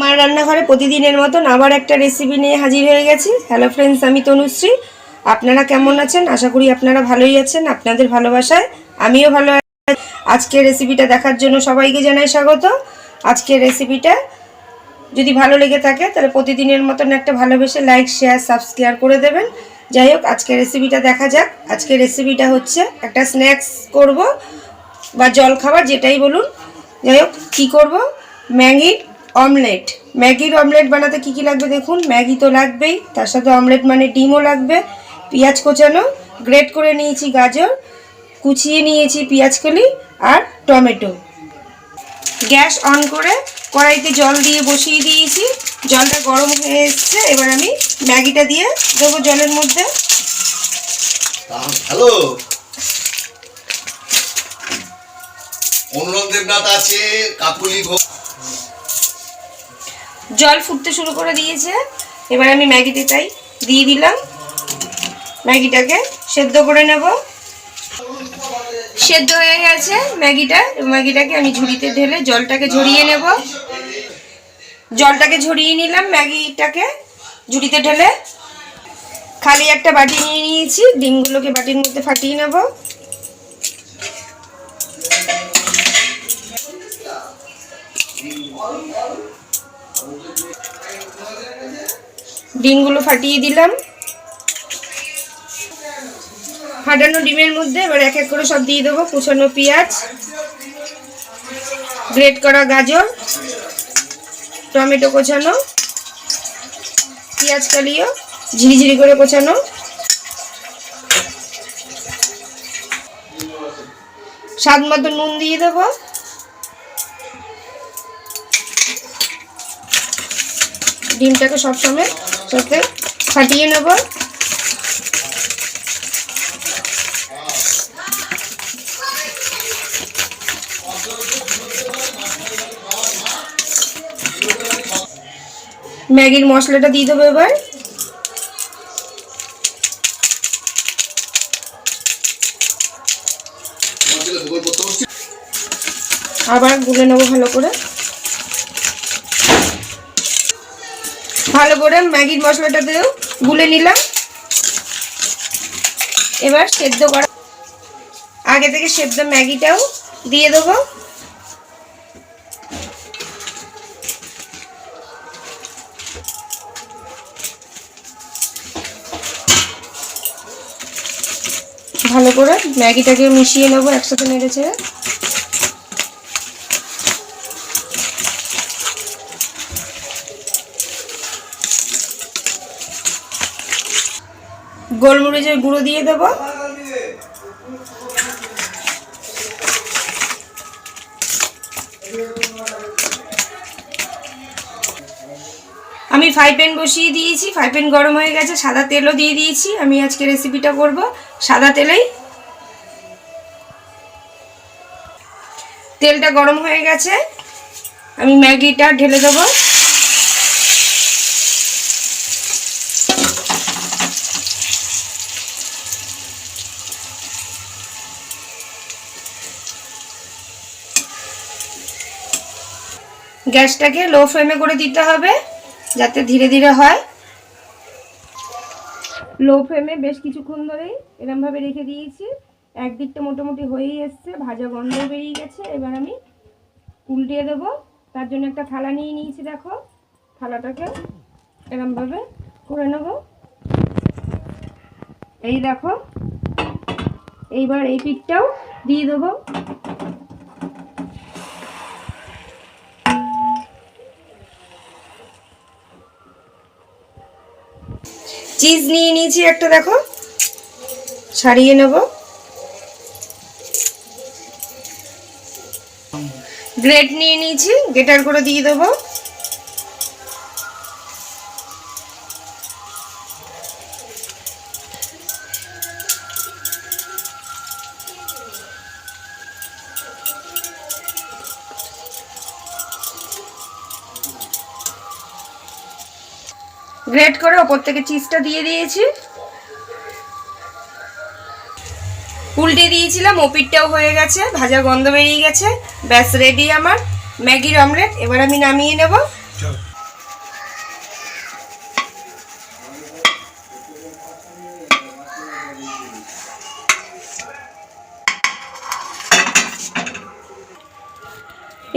আমার রান্নাঘরে প্রতিদিনের মতন আবার একটা রেসিপি নিয়ে হাজির হয়ে গেছি। হ্যালো ফ্রেন্ডস আমি তনুশ্রী। আপনারা কেমন আছেন? আশা করি আপনারা ভালোই আছেন, আপনাদের ভালোবাসায়। আমিও ভালো আছি। আজকের রেসিপিটা দেখার জন্য সবাইকে জানাই স্বাগত। আজকের রেসিপিটা যদি ভালো লেগে থাকে, তাহলে প্রতিদিনের মতন একটা ভালোবেসে লাইক শেয়ার সাবস্ক্রাইব করে দেবেন। যাই হোক, আজকের রেসিপিটা দেখা যাক। আজকের রেসিপিটা হচ্ছে একটা স্ন্যাক্স করব, বা জল খাবার যেটাই বলুন। যাই হোক, কী করব? ম্যাগির অমলেট। ম্যাগির অমলেট বানাতে কি কি লাগবে দেখুন? ম্যাগি তো লাগবেই, তার সাথে অমলেট মানে ডিমও লাগবে, পেঁয়াজ কোচানো, গ্রেট করে নিয়েছি গাজর, কুচিয়ে নিয়েছি পেঁয়াজকলি আর টমেটো। গ্যাস অন করে কড়াইতে জল দিয়ে বসিয়ে দিয়েছি, জলটা গরম হয়ে এসছে, এবার আমি ম্যাগিটা দিয়ে দেবো জলের মধ্যে। হ্যালো দেবনাথ আছে, কাকুলি ঘোষ জল ফুটতে শুরু করে দিয়েছে। এবার আমি ম্যাগিতে তাই দিয়ে দিলাম। ম্যাগিটাকে সেদ্ধ করে নেব। সেদ্ধ হয়ে গেছে ম্যাগিটা। ম্যাগিটাকে আমি ঝুড়িতে ঢেলে জলটাকে ঝরিয়ে নেব। জলটাকে ঝরিয়ে নিলাম ম্যাগিটাকে ঝুড়িতে ঢেলে। খালি একটা বাটি নিয়ে নিয়েছি। ডিমগুলোকে বাটির মধ্যে ফাটিয়ে নেব। ডিমগুলো ফাটিয়ে দিলাম। ফাটানো ডিমের মধ্যে এবার এক এক করে সব দিয়ে দেবো, কুচানো পেঁয়াজ, গ্রেট করা গাজর, টমেটো কোচানো, পেঁয়াজ কালিও, ঝিরিঝিরি করে কোচানো। স্বাদ মতো নুন দিয়ে দেবো। ডিমটাকে সবসময় সাথে ফাটিয়ে নেব। ম্যাগির মশলাটা দিয়ে দেবো এবার। আবার গুলে নেব ভালো করে। ভালো করে ম্যাগির মশলাটা দিয়েও গুলে নিলাম। এবার সেদ্ধ করা আগে থেকে সেদ্ধ ম্যাগিটাও দিয়ে দেবো। ভালো করে ম্যাগিটাকে মিশিয়ে নেব একসাথে নেড়ে গোলমরিচের গুঁড়ো দিয়ে দেবো। আমি ফ্রাই প্যান বসিয়ে দিয়েছি ফ্রাই প্যান গরম হয়ে গেছে, সাদা তেলও দিয়ে দিয়েছি। আমি আজকে রেসিপিটা করব, সাদা তেলেই। তেলটা গরম হয়ে গেছে, আমি ম্যাগিটা ঢেলে দেবো। গ্যাসটাকে লো ফ্লেমে করে দিতে হবে, যাতে ধীরে ধীরে হয়। লো ফ্লেমে বেশ কিছুক্ষণ ধরেই এরমভাবে রেখে দিয়েছি। একদিকটা মোটামুটি হয়েই এসছে, ভাজা গন্ধ বেরিয়ে গেছে। এবার আমি উল্টিয়ে দেবো। তার জন্য একটা থালা নিয়ে নিয়েছি, দেখো। থালাটাকে এরমভাবে করে নেব। এই দেখো, এইবার এই পিঠটাও দিয়ে দেবো। চিজ নিয়ে নিয়েছি একটা দেখো। ছাড়িয়ে নেব। গ্রেট নিয়ে নিয়েছি গেটার করে দিয়ে দেবো। গ্রেট করে ওপর থেকে চিজটা দিয়ে দিয়েছি। উল্টে দিয়েছিলাম ওপিটটাও হয়ে গেছে ভাজা গন্ধ বেরিয়ে গেছে। ব্যাস রেডি আমার। ম্যাগির অমলেট এবার আমি নামিয়ে নেব।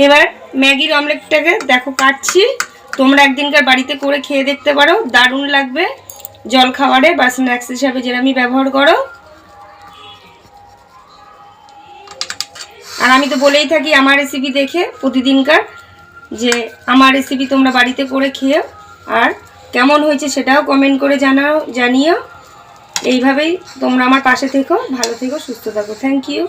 এবার ম্যাগির অমলেটটাকে দেখো কাটছি। তোমরা একদিনকার বাড়িতে করে খেয়ে দেখতে পারো, দারুণ লাগবে। জল খাবারে বা স্ন্যাক্স হিসাবে যেরকমই ব্যবহার করো। আর আমি তো বলেই থাকি, আমার রেসিপি দেখে প্রতিদিনকার যে আমার রেসিপি তোমরা বাড়িতে করে খেয়েও আর কেমন হয়েছে সেটাও কমেন্ট করে জানাও, জানিও। এইভাবেই তোমরা আমার পাশে থেকো, ভালো থেকো, সুস্থ থাকো। Thank you